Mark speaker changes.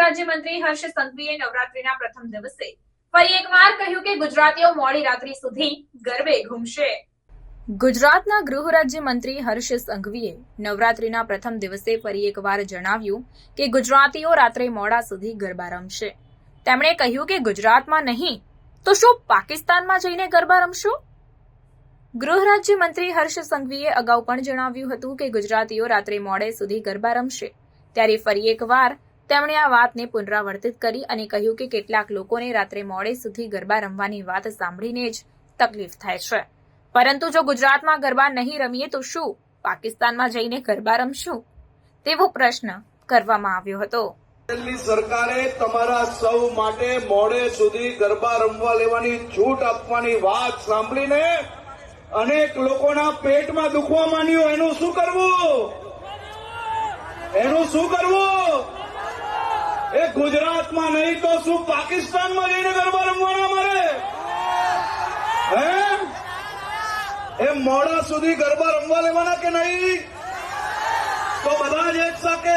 Speaker 1: રાજ્યમંત્રી હર્ષ સંઘવીએ નવરાત્રીના પ્રથમ દિવસે ફરી એકવાર કહ્યું કે ગુજરાતીઓ મોડી રાત્રિ સુધી ગરબે ઘૂમશે. ગુજરાતના ગૃહ રાજ્યમંત્રી હર્ષ સંઘવીએ નવરાત્રીના પ્રથમ દિવસે ફરી એકવાર જણાવ્યું કે ગુજરાતીઓ રાત્રે મોડા સુધી ગરબા રમશે. તેમણે કહ્યું કે ગુજરાતમાં નહીં, તો શું પાકિસ્તાનમાં જઈને ગરબા રમશો? ગૃહ રાજ્યમંત્રી હર્ષ સંઘવીએ અગાઉ પણ જણાવ્યું હતું કે ગુજરાતીઓ રાત્રે મોડે સુધી ગરબા રમશે. ત્યારે ફરી એકવાર તેમણે આ વાતને પુનરાવર્તિત કરી અને કહ્યું કે કેટલાક લોકોને રાત્રે મોડે સુધી ગરબા રમવાની વાત સાંભળીને જ તકલીફ થાય છે. પરંતુ જો ગુજરાતમાં ગરબા નહીં રમીએ તો શું? પાકિસ્તાનમાં જઈને ગરબા રમશું? તેવો પ્રશ્ન કરવામાં આવ્યો હતો.
Speaker 2: સરકારે તમારા સૌ માટે મોડે સુધી ગરબા રમવા લેવાની છૂટ આપવાની વાત સાંભળીને અનેક લોકોના પેટમાં દુખવા માંડ્યું. એનું શું કરવું? એનું શું કરવું? ગુજરાતમાં નહીં તો શું પાકિસ્તાનમાં જઈને ગરબા રમવાના મારે હે એ મોડા સુધી ગરબા રમવા લેવાના કે નહીં તો બધા જ એક સાથે